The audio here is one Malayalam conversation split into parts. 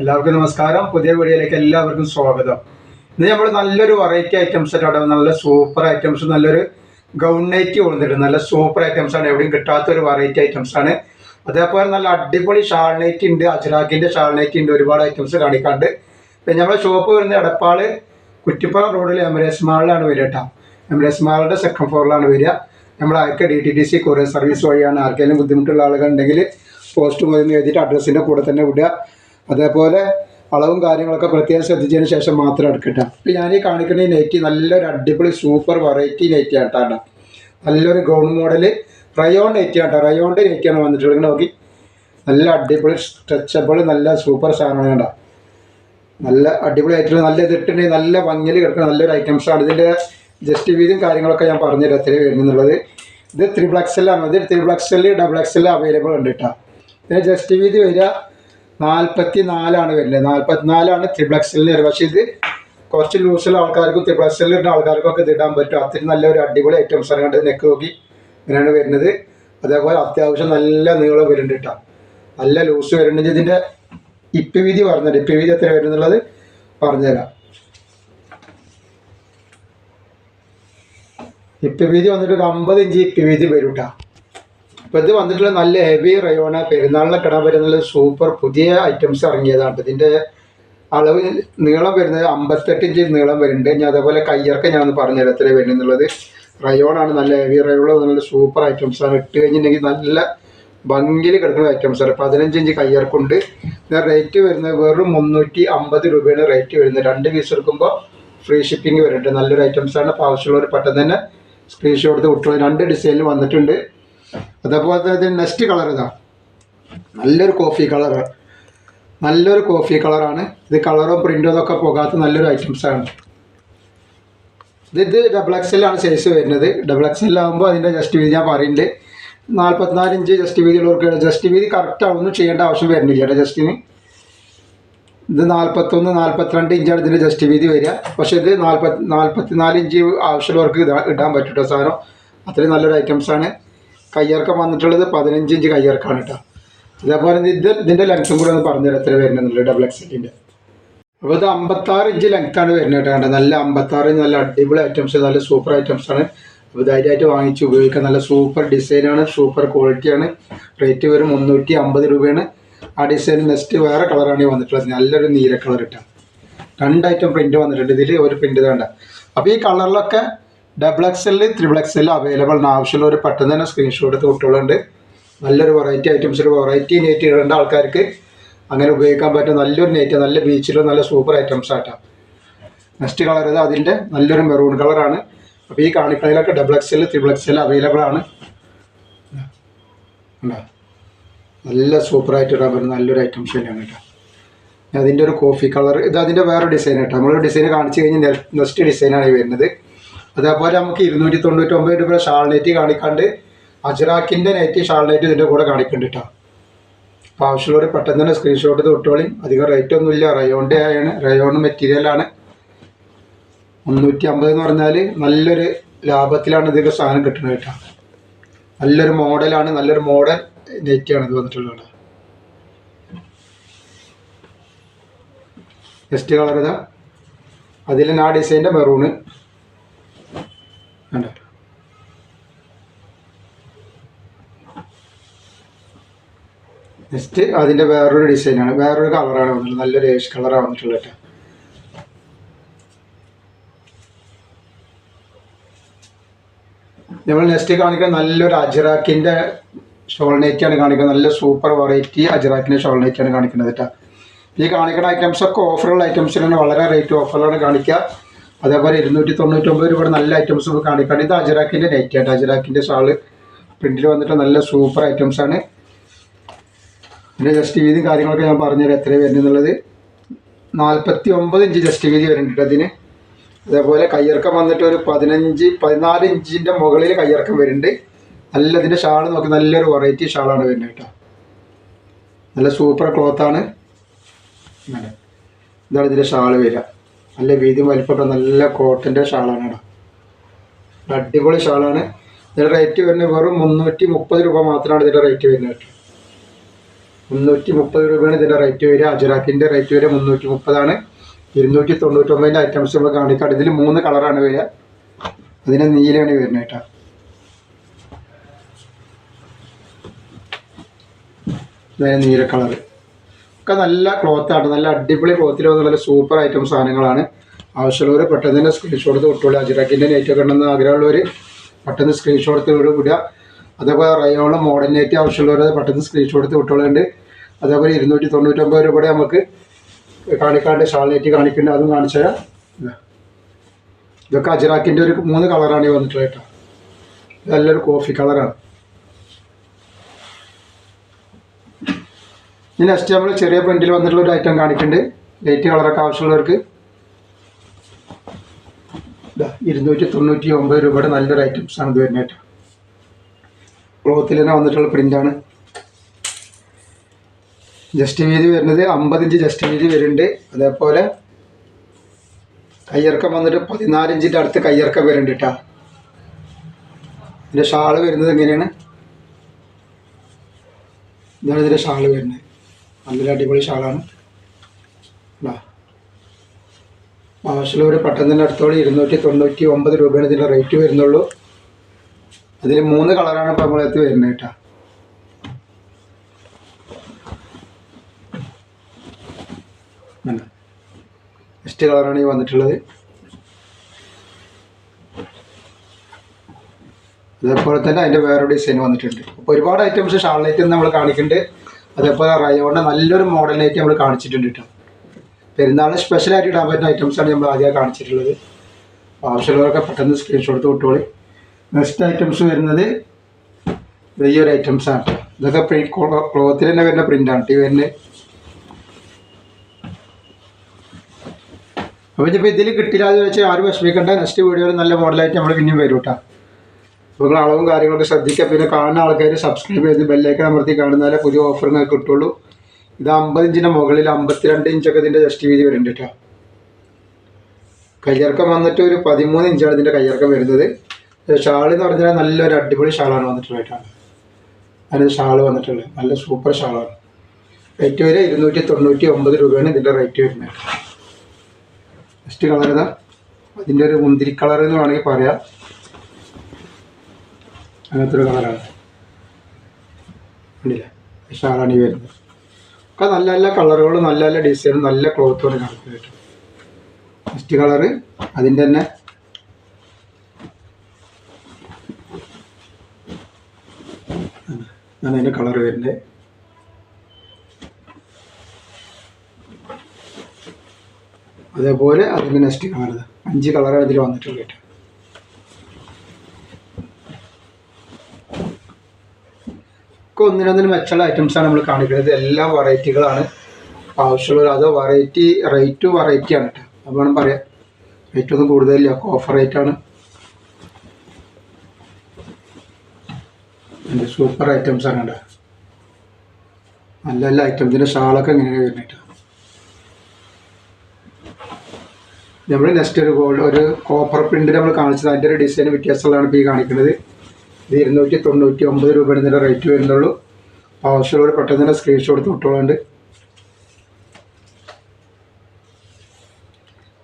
എല്ലാവർക്കും നമസ്കാരം. പുതിയ വീഡിയോയിലേക്ക് എല്ലാവർക്കും സ്വാഗതം. ഇന്ന് നമ്മൾ നല്ലൊരു വെറൈറ്റി ഐറ്റംസ് ആയിട്ട് നല്ല സൂപ്പർ ഐറ്റംസ് നല്ലൊരു ഗൗൺ നൈറ്റ് കൊണ്ടുവന്നിട്ട് നല്ല സൂപ്പർ ഐറ്റംസ് ആണ്. എവിടെയും കിട്ടാത്ത ഒരു വെറൈറ്റി ഐറ്റംസ് ആണ്. അതേപോലെ നല്ല അടിപൊളി ഷാൾ നൈറ്റ് ഉണ്ട്. അജ്രാക്കിന്റെ ഷാൾ നൈറ്റ് ഉണ്ട്. ഒരുപാട് ഐറ്റംസ് കാണിക്കാണ്ട്. പിന്നെ നമ്മുടെ ഷോപ്പ് വരുന്ന എടപ്പാൾ കുറ്റിപ്പുറം റോഡിൽ എമരേസ് മാളിലാണ് വരിക കേട്ടോ എമരേസ് മാളിന്റെ സെക്കൻഡ് ഫ്ലോറിലാണ് വരിക. നമ്മൾ ആർക്ക് D T D C courier service വഴിയാണ് ആർക്കെങ്കിലും ബുദ്ധിമുട്ടുള്ള ആളുകൾ ഉണ്ടെങ്കിൽ പോസ്റ്റ് മുതൽ എഴുതിയിട്ട് അഡ്രസ്സിന്റെ കൂടെ തന്നെ വിടുക. അതേപോലെ അളവും കാര്യങ്ങളൊക്കെ പ്രത്യേകം ശ്രദ്ധിച്ചതിന് ശേഷം മാത്രം എടുക്കട്ടെ. ഇപ്പം ഞാൻ ഈ കാണിക്കുന്ന ഈ നെറ്റി നല്ലൊരു അടിപൊളി സൂപ്പർ വെറൈറ്റി നെറ്റി ആട്ടാണ് നല്ലൊരു ഗൗൺ മോഡൽ റയോൺ നെറ്റി ആട്ടോ റയോണിന്റെ നെറ്റിയാണ് വന്നിട്ടുള്ളത്. നോക്കി. നല്ല അടിപൊളി സ്ട്രെച്ചബിൾ നല്ല സൂപ്പർ സാധനമാണ് കേട്ടോ. നല്ല അടിപൊളി അടിപൊളിയായിട്ടുള്ള നല്ല ഇതിട്ടുണ്ടെങ്കിൽ നല്ല ഭംഗിയിൽ കിടക്കുന്ന നല്ലൊരു ഐറ്റംസാണ് ഇതിന്റെ ജസ്റ്റ് വീതിയും കാര്യങ്ങളൊക്കെ ഞാൻ പറഞ്ഞുതരാം എത്രയും വരുന്നുള്ളത്. ഇത് ത്രിബിൾ എക്സലാണ് ഇത് triple XL double XL available ഉണ്ട് കേട്ടോ. ഇതിന് ജസ്റ്റ് വീതി വരിക. നാൽപ്പത്തി നാലാണ് വരുന്നത് നാൽപ്പത്തിനാലാണ് ത്രിപ്ലക്സിൽ വരിക പക്ഷേ ഇത് കുറച്ച് ലൂസുള്ള ആൾക്കാർക്കും ത്രിപ്ലക്സിൽ ഇടുന്ന ആൾക്കാർക്കും ഒക്കെ ഇടാൻ പറ്റും. അത്രയും നല്ലൊരു അടിപൊളി ഐറ്റംസ് ആണ് കണ്ടത്. നെക്ക് നോക്കി ഇങ്ങനെയാണ് വരുന്നത്. അതേപോലെ അത്യാവശ്യം നല്ല നീളം വരുന്നുണ്ട് കേട്ടോ. നല്ല ലൂസ് വരുന്നുണ്ട്. ഇതിന്റെ ഇപ്പ് വീതി പറഞ്ഞുതരാം. ഇപ്പ് വീതി എത്ര വരുന്നുള്ളത് പറഞ്ഞുതരാം. ഇപ്പ് വീതി വന്നിട്ട് ഒരു അമ്പത് ഇഞ്ച് ഇപ്പ് വീതി വരും കേട്ടോ. അപ്പോൾ ഇത് വന്നിട്ടുള്ള നല്ല ഹെവി റയോണ പെരുന്നാളിനൊക്കെ ഇടാൻ പറ്റുന്ന സൂപ്പർ പുതിയ ഐറ്റംസ് ഇറങ്ങിയതാണ്. ഇതിന്റെ അളവ് നീളം വരുന്നത് അമ്പത്തെട്ട് ഇഞ്ച് നീളം വരുന്നുണ്ട്. ഞാൻ അതേപോലെ കയ്യർക്ക് ഞാൻ ഒന്ന് പറഞ്ഞുതരാം എത്ര വരുന്നുള്ളത് റയോണാണ് നല്ല ഹെവി റയോൺ നല്ല സൂപ്പർ ഐറ്റംസ് ആണ്. ഇട്ട് കഴിഞ്ഞിട്ടുണ്ടെങ്കിൽ നല്ല ഭംഗിയിൽ കിടക്കുന്ന ഐറ്റംസ് ആണ്. പതിനഞ്ച് ഇഞ്ച് കയ്യർക്കുണ്ട് ഇതിന് റേറ്റ് വരുന്നത് വെറും മുന്നൂറ്റി അമ്പത് രൂപയാണ് റേറ്റ് വരുന്നത്. രണ്ട് പീസ് എടുക്കുമ്പോൾ ഫ്രീ ഷിപ്പിംഗ് വരുന്നുണ്ട്. നല്ലൊരു ഐറ്റംസ് ആണ്. അപ്പോൾ ആവശ്യമുള്ളവർ പെട്ടെന്ന് തന്നെ സ്ക്രീൻഷോട്ട് എടുത്ത് രണ്ട് ഡിസൈനിൽ വന്നിട്ടുണ്ട്. അതേപോലെ തന്നെ നെക്സ്റ്റ് കളർ ഇതാ. നല്ലൊരു കോഫി കളർ നല്ലൊരു കോഫി കളറാണ് ഇത് കളറും പ്രിന്റും ഇതൊക്കെ പോകാത്ത നല്ലൊരു ഐറ്റംസ് ആണ്. ഇത് ഇത് ഡബിൾ എക്സലാണ് സൈസ് വരുന്നത്. ഡബിൾ എക്സലാകുമ്പോൾ അതിന്റെ ജസ്റ്റ് വീതി ഞാൻ പറയുന്നുണ്ട് നാൽപ്പത്തിനാല് ഇഞ്ച് ജസ്റ്റ് വീതിയുള്ളവർക്ക് ജസ്റ്റ് വീതി കറക്റ്റ് ഒന്നും ചെയ്യേണ്ട ആവശ്യം വരുന്നില്ല കേട്ടോ ജസ്റ്റിന് ഇത് നാൽപ്പത്തൊന്ന് നാൽപ്പത്തിരണ്ട് ഇഞ്ചാണ് ഇതിന്റെ ജസ്റ്റ് വീതി വരിക. പക്ഷേ ഇത് നാൽപ്പത്തി നാൽപ്പത്തിനാല് ഇഞ്ച് ആവശ്യമുള്ളവർക്ക് ഇടാൻ പറ്റും കേട്ടോ സാധനം. അത്രയും നല്ലൊരു ഐറ്റംസ് ആണ്. കയ്യിറക്കം വന്നിട്ടുള്ളത് പതിനഞ്ച് ഇഞ്ച് കയ്യിറക്കാണ് കേട്ടോ അതേപോലെ ഇത് ഇതിന്റെ ലെങ്ത്തും കൂടെ ഒന്ന് പറഞ്ഞുതരാം എത്ര വരുന്നുണ്ട് ഡബിൾ എക്സലിന്റെ അപ്പോൾ ഇത് അമ്പത്താറ് ഇഞ്ച് ലെങ്ത്താണ് വരുന്നത് കേട്ടോ കണ്ടോ. നല്ല അമ്പത്താറ് നല്ല അടിപൊളി ഐറ്റംസ് നല്ല സൂപ്പർ ഐറ്റംസ് ആണ്. അപ്പോൾ ധൈര്യമായിട്ട് വാങ്ങിച്ച് ഉപയോഗിക്കാൻ നല്ല സൂപ്പർ ഡിസൈനാണ് സൂപ്പർ ക്വാളിറ്റിയാണ് റേറ്റ് വരും മുന്നൂറ്റി അമ്പത് രൂപയാണ്. ആ ഡിസൈൻ നെക്സ്റ്റ് വേറെ കളറാണ് വന്നിട്ടുള്ളത്. നല്ലൊരു നീല കളർ ഇട്ടാണ് രണ്ട് ഐറ്റം വന്നിട്ടുണ്ട്. ഇതിൽ ഒരു പ്രിന്റ് വേണ്ട അപ്പോൾ ഈ കളറിലൊക്കെ double X L triple X available ആണ് ആവശ്യമുള്ള ഒരു പെട്ടെന്ന് തന്നെ സ്ക്രീൻഷോട്ട് എടുത്ത് കുട്ടികളുണ്ട് നല്ലൊരു വെറൈറ്റി ഐറ്റംസിൽ വെറൈറ്റി നെറ്റ് ഇടേണ്ട ആൾക്കാർക്ക് അങ്ങനെ ഉപയോഗിക്കാൻ പറ്റും നല്ലൊരു നെറ്റ് നല്ല ബീച്ചിൽ നല്ല സൂപ്പർ ഐറ്റംസ് ആയിട്ടാണ് നെക്സ്റ്റ് കളർ ഇത് അതിന്റെ നല്ലൊരു മെറൂൺ കളറാണ് അപ്പോൾ ഈ കാണിക്കളിലൊക്കെ double X triple X available ആണ്. നല്ല സൂപ്പറായിട്ട് ഇടാൻ പറ്റുന്ന നല്ലൊരു ഐറ്റംസ് തന്നെയാണ് കേട്ടോ. അതിന്റെ ഒരു കോഫി കളർ ഇത് അതിന്റെ വേറെ ഡിസൈൻ കേട്ടോ നമ്മൾ ഡിസൈൻ കാണിച്ചു കഴിഞ്ഞാൽ നെക്സ്റ്റ് ഡിസൈനാണ് വരുന്നത്. അതേപോലെ നമുക്ക് ഇരുന്നൂറ്റി തൊണ്ണൂറ്റൊമ്പത് രൂപ രൂപയുടെ ഷാൾനേറ്റ് കാണിക്കാണ്ട് അജറാക്കിന്റെ നെറ്റ് ഷാൾനേറ്റ് ഇതിന്റെ കൂടെ കാണിക്കുന്നുണ്ട് കേട്ടോ അപ്പോൾ ആവശ്യമുള്ളവർ പെട്ടെന്ന് തന്നെ സ്ക്രീൻഷോട്ട് തൊട്ടോളി അധികം റേറ്റ് ഒന്നുമില്ല റയോണിന്റെ ആണ് റയോൺ മെറ്റീരിയലാണ് മുന്നൂറ്റി അമ്പത് എന്ന് പറഞ്ഞാൽ നല്ലൊരു ലാഭത്തിലാണ് ഇതൊക്കെ സാധനം കിട്ടുന്നത് കേട്ടോ നല്ലൊരു മോഡലാണ് നല്ലൊരു മോഡൽ നെറ്റാണ് ഇത് വന്നിട്ടുള്ളത്. നെക്സ്റ്റ് കളർ ഇതാ അതിൽ ആ ഡിസൈന്റെ മെറൂണ് കണ്ടോ? നെക്സ്റ്റ് അതിന്റെ വേറൊരു ഡിസൈനാണ് വേറൊരു കളറാണ് വന്നിട്ടുള്ളത്. നല്ലൊരു ഏഷ് കളറാണ് വന്നിട്ടുള്ളത് നമ്മൾ നെക്സ്റ്റ് കാണിക്കുന്ന നല്ലൊരു അജറാക്കിന്റെ ഷോൾ നെറ്റാണ് കാണിക്കുന്നത്. നല്ല സൂപ്പർ വെറൈറ്റി അജറാക്കിന്റെ ഷോൾ നെറ്റാണ് കാണിക്കുന്നത് കേട്ടോ ഈ കാണിക്കുന്ന ഐറ്റംസ് ഒക്കെ ഓഫറുള്ള ഐറ്റംസിനാണ് വളരെ റേറ്റ് ഓഫറിലാണ് കാണിക്കുക. അതേപോലെ ഇരുന്നൂറ്റി തൊണ്ണൂറ്റൊമ്പത് രൂപയുടെ നല്ല ഐറ്റംസ് കാണിക്കാണ്ട് ഇത് അജറാക്കിന്റെ നെറ്റ് ആയിട്ട് അജറാക്കിന്റെ ഷാൾ പ്രിന്റിൽ വന്നിട്ട് നല്ല സൂപ്പർ ഐറ്റംസ് ആണ്. ഇതിന്റെ ജസ്റ്റ് വീതി കാര്യങ്ങളൊക്കെ ഞാൻ പറഞ്ഞുതരാം എത്ര വരുന്നുള്ളത് നാൽപ്പത്തി ഒമ്പത് ഇഞ്ച് ജസ്റ്റ് വീതി വരുന്നുണ്ട് അതിന്. അതേപോലെ കയ്യിറക്കം വന്നിട്ട് ഒരു പതിനഞ്ച് പതിനാല് ഇഞ്ചിന്റെ മുകളിൽ കയ്യിറക്കം വരുന്നുണ്ട്. നല്ല ഇതിന്റെ ഷാൾ നോക്കി നല്ലൊരു വെറൈറ്റി ഷാളാണ് വരുന്നത് കേട്ടോ. നല്ല സൂപ്പർ ക്ലോത്താണ്. ഇതാണ് ഇതിന്റെ ഷാൾ വരിക. നല്ല വീതി വലിപ്പമൊക്കെ നല്ല കോട്ടന്റെ ഷാളാണ് കേട്ടോ. അടിപൊളി ഷാളാണ്. ഇതിന്റെ റേറ്റ് വരുന്നത് വെറും മുന്നൂറ്റി മുപ്പത് രൂപ മാത്രമാണ് ഇതിന്റെ റേറ്റ് വരുന്നത് കേട്ടോ. മുന്നൂറ്റി മുപ്പത് രൂപയാണ് ഇതിന്റെ റേറ്റ് വരിക. അജുറാക്കിന്റെ റേറ്റ് വരിക മുന്നൂറ്റി മുപ്പതാണ് ഇരുന്നൂറ്റി തൊണ്ണൂറ്റൊമ്പതിന്റെ ഐറ്റംസ് നമ്മൾ കാണിക്കാം ഇതിൽ മൂന്ന് കളറാണ് വരിക. അതിന് നീലയാണ് വരുന്നത് കേട്ടോ. നീല കളർ ഒക്കെ നല്ല ക്ലോത്താണ് നല്ല അടിപൊളി ക്ലോത്തിൽ നല്ല സൂപ്പർ ഐറ്റം സാധനങ്ങളാണ്. ആവശ്യമുള്ളവർ പെട്ടെന്ന് തന്നെ സ്ക്രീൻഷോട്ട് തൊട്ടുള്ള അജിറാക്കിന്റെ നെറ്റ് ഒക്കെ ഉണ്ടെന്ന് ആഗ്രഹമുള്ളവർ പെട്ടെന്ന് സ്ക്രീൻഷോട്ട് വിടുക. അതേപോലെ റയോണും മോഡൽ നെറ്റ് ആവശ്യമുള്ളവർ പെട്ടെന്ന് സ്ക്രീൻഷോട്ട് വിട്ടുള്ളുണ്ട് അതേപോലെ ഇരുന്നൂറ്റി തൊണ്ണൂറ്റൊമ്പത് രൂപയുടെ നമുക്ക് കാണിക്കാണ്ട് ഷാൾ നെറ്റ് കാണിക്കുന്നുണ്ട്. അതും കാണിച്ചു തരാം. ഇതാ. ഇതൊക്കെ അജിറാക്കിന്റെ ഒരു മൂന്ന് കളറാണ് ഈ വന്നിട്ടുള്ളത് കേട്ടോ. നല്ലൊരു കോഫി കളറാണ് ഇനി നെക്സ്റ്റ് നമ്മൾ ചെറിയ പ്രിന്റിൽ വന്നിട്ടുള്ള ഒരു ഐറ്റം കാണിക്കുന്നുണ്ട് ലൈറ്റ് കളറൊക്കെ ആവശ്യമുള്ളവർക്ക്. ഇരുന്നൂറ്റി തൊണ്ണൂറ്റി ഒമ്പത് രൂപയുടെ നല്ലൊരു ഐറ്റംസ് ആണ് ഇത് വരുന്നത് ക്ലോത്തിൽ തന്നെ വന്നിട്ടുള്ള പ്രിന്റാണ് ജസ്റ്റ് വീതി വരുന്നത് അമ്പത് ഇഞ്ച് ജസ്റ്റ് വീതി വരുന്നുണ്ട്. അതേപോലെ കയ്യിറക്കം വന്നിട്ട് പതിനാല് ഇഞ്ചിന്റെ അടുത്ത് കയ്യിറക്കം വരുന്നുണ്ട് കേട്ടോ. ഇതിന്റെ ഷാൾ വരുന്നത് എങ്ങനെയാണ്? ഇതാണ് ഇതിന്റെ ഷാൾ വരുന്നത്. നല്ലൊരു അടിപൊളി ഷാളാണ്. ഇതാ. ആവശ്യമുള്ളവർ പെട്ടെന്ന് തന്നെ അടുത്തോളം ഇരുന്നൂറ്റി തൊണ്ണൂറ്റി ഒമ്പത് രൂപയാണ് ഇതിന്റെ റേറ്റ് വരുന്നുള്ളൂ. അതിൽ മൂന്ന് കളറാണ് ഇപ്പോൾ നമ്മളെടുത്ത് വരുന്നത് കേട്ടോ. നെക്സ്റ്റ് കളറാണ് ഈ വന്നിട്ടുള്ളത്. അതേപോലെ തന്നെ അതിന്റെ വേറൊരു ഡിസൈൻ വന്നിട്ടുണ്ട്. അപ്പോൾ ഒരുപാട് ഐറ്റംസ് ഷാളിലേക്ക് നമ്മൾ കാണിക്കുന്നുണ്ട്. അതേപോലെ റയോണിന്റെ നല്ലൊരു മോഡലിനായിട്ട് നമ്മൾ കാണിച്ചിട്ടുണ്ട് കേട്ടോ പെരുന്നാളിന് സ്പെഷ്യലായിട്ട് ഇടാൻ പറ്റുന്ന ഐറ്റംസാണ് നമ്മൾ ആദ്യം കാണിച്ചിട്ടുള്ളത്. ആവശ്യമുള്ളവരൊക്കെ പെട്ടെന്ന് സ്ക്രീൻഷോട്ട് വിട്ടോളി. നെക്സ്റ്റ് ഐറ്റംസ് വരുന്നത് ഈ ഒരു ഐറ്റംസ് ആണ് കേട്ടോ ഇതൊക്കെ പ്രിന്റ് ക്ലോത്തിൽ തന്നെ വരുന്ന പ്രിന്റാണ് ഈ വരുന്നത്. അപ്പോൾ ഇതിപ്പോൾ ഇതിൽ കിട്ടില്ല എന്ന് വെച്ചാൽ ആരും വിഷമിക്കേണ്ട. നെക്സ്റ്റ് വീഡിയോയിൽ നല്ല മോഡലായിട്ട് നമ്മൾ പിന്നെയും വരും നിങ്ങൾ അളവും കാര്യങ്ങളൊക്കെ ശ്രദ്ധിക്കുക. പിന്നെ കാണുന്ന ആൾക്കാർ സബ്സ്ക്രൈബ് ചെയ്ത് ബെല്ലേക്ക് അമർത്തി കാണുന്നാലേ പുതിയ ഓഫർ കിട്ടുള്ളൂ. ഇത് അമ്പത് ഇഞ്ചിന്റെ മുകളിൽ അമ്പത്തിരണ്ട് ഇഞ്ചൊക്കെ ഇതിന്റെ ജസ്റ്റ് വീതി വരുന്നുണ്ട് കേട്ടോ കയ്യിറക്കം വന്നിട്ട് ഒരു പതിമൂന്ന് ഇഞ്ചാണ് ഇതിന്റെ കയ്യിറക്കം വരുന്നത്. ഷാൾ എന്ന് പറഞ്ഞാൽ നല്ലൊരു അടിപൊളി ഷാളാണ് വന്നിട്ടുള്ളത് കേട്ടോ അതിന് ഷാൾ വന്നിട്ടുള്ളത്. നല്ല സൂപ്പർ ഷാളാണ്. റേറ്റ് വരെ ഇരുന്നൂറ്റി തൊണ്ണൂറ്റി ഒമ്പത് രൂപയാണ് ഇതിന്റെ റേറ്റ് വരുന്നത് ജസ്റ്റ് കളർ ഇതാ അതിന്റെ ഒരു മുന്തിരി കളർ എന്ന് വേണമെങ്കിൽ പറയാം. അങ്ങനത്തെ ഒരു കളറാണ് കണ്ടില്ലേ? ഷാളാണ് ഈ വരുന്നത്. ഒക്കെ നല്ല നല്ല കളറുകളും നല്ല നല്ല ഡിസൈനും നല്ല ക്ലോത്തോടെ നടക്കുന്നത് ഫസ്റ്റ് കളറ് അതിന്റെ തന്നെ ഞാൻ അതിന്റെ കളർ വരുന്നത്. അതേപോലെ അതിന്റെ നെക്സ്റ്റ് കളർ അഞ്ച് കളറാണ് ഇതിൽ വന്നിട്ടുള്ളത്. കേട്ടോ ഒക്കെ ഒന്നിനൊന്നിന് മെച്ചുള്ള ഐറ്റംസാണ് നമ്മൾ കാണിക്കുന്നത്. എല്ലാ വെറൈറ്റികളാണ് ആവശ്യമുള്ള അത് വെറൈറ്റി റേറ്റ് വെറൈറ്റി ആണ് കേട്ടോ അത് വേണം പറയാം റേറ്റ് ഒന്നും കൂടുതലില്ല. ഓഫർ റേറ്റ് ആണ്. എന്റെ സൂപ്പർ ഐറ്റംസ് ആണ് കേട്ടോ നല്ല നല്ല ഐറ്റംസിന്റെ ഷാളൊക്കെ ഇങ്ങനെ വരുന്നത് കേട്ടോ നമ്മൾ നെക്സ്റ്റ് ഒരു ഗോൾഡ് ഒരു കോപ്പർ പ്രിന്റ് നമ്മൾ കാണിച്ചത്. അതിന്റെ ഒരു ഡിസൈൻ വ്യത്യാസമുള്ളതാണ് ഇപ്പോൾ ഈ കാണിക്കുന്നത്. ഇത് ഇരുന്നൂറ്റി തൊണ്ണൂറ്റി ഒമ്പത് രൂപയാണ് റേറ്റ് വരുന്നുള്ളൂ. ആവശ്യമുള്ളവർ പെട്ടെന്ന് തന്നെ സ്ക്രീൻഷോട്ട് തൊട്ടുകൊണ്ട്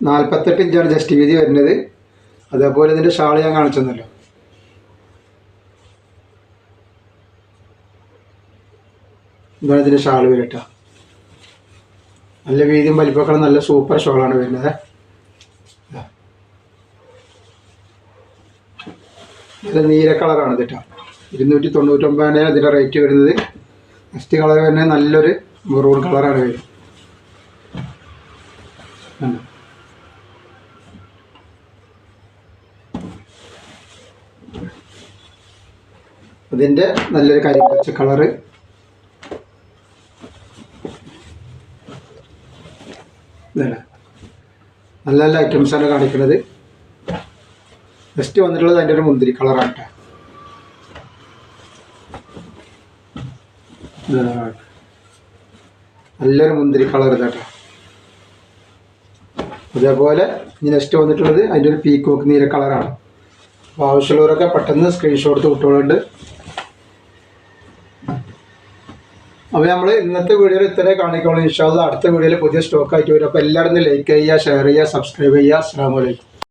നാൽപ്പത്തെട്ട് ഇഞ്ചാണ് ജസ്റ്റ് വീതി വരുന്നത്. അതേപോലെ ഇതിന്റെ ഷാൾ ഞാൻ കാണിച്ചെന്നല്ലോ ഇതാണ് ഇതിന്റെ ഷാൾ വരട്ട നല്ല വീതിയും വലിപ്പമൊക്കെ നല്ല സൂപ്പർ ഷോളാണ് വരുന്നത്. നല്ല നീല കളറാണ് ഇതിട്ടാ ഇരുന്നൂറ്റി തൊണ്ണൂറ്റൊമ്പതാണ് ഇതിന്റെ റേറ്റ് വരുന്നത്. നെക്സ്റ്റ് കളർ തന്നെ നല്ലൊരു മെറൂൺ കളറാണ് വരും? അതിന്റെ നല്ലൊരു കരിപ്പച്ച കളറ് ഇതല്ലേ നല്ല നല്ല ഐറ്റംസാണ് കാണിക്കുന്നത്. ജസ്റ്റ് വന്നിട്ടുള്ളത് അതിന്റെ ഒരു മുന്തിരി കളറാണ് കേട്ടോ ഇതാണ് കാണുന്നത്. നല്ലൊരു മുന്തിരി കളർ ഇതാട്ടോ അതേപോലെ ഇനി നെക്സ്റ്റ് വന്നിട്ടുള്ളത് അതിന്റെ ഒരു പീക്കോക്ക് നീല കളറാണ് അപ്പോൾ ആവശ്യമുള്ളവരൊക്കെ പെട്ടെന്ന് സ്ക്രീൻഷോട്ട് വിട്ടോളുണ്ട് അപ്പോൾ നമ്മൾ ഇന്നത്തെ വീഡിയോയിൽ ഇത്രേ കാണിക്കുള്ളൂ. ഇൻഷാല്ല അടുത്ത വീഡിയോയിൽ പുതിയ സ്റ്റോക്ക് ആയിട്ട് വരും. അപ്പോൾ എല്ലാവരും ലൈക്ക് ചെയ്യുക ഷെയർ ചെയ്യുക സബ്സ്ക്രൈബ് ചെയ്യുക. അസ്സാം വലൈക്കും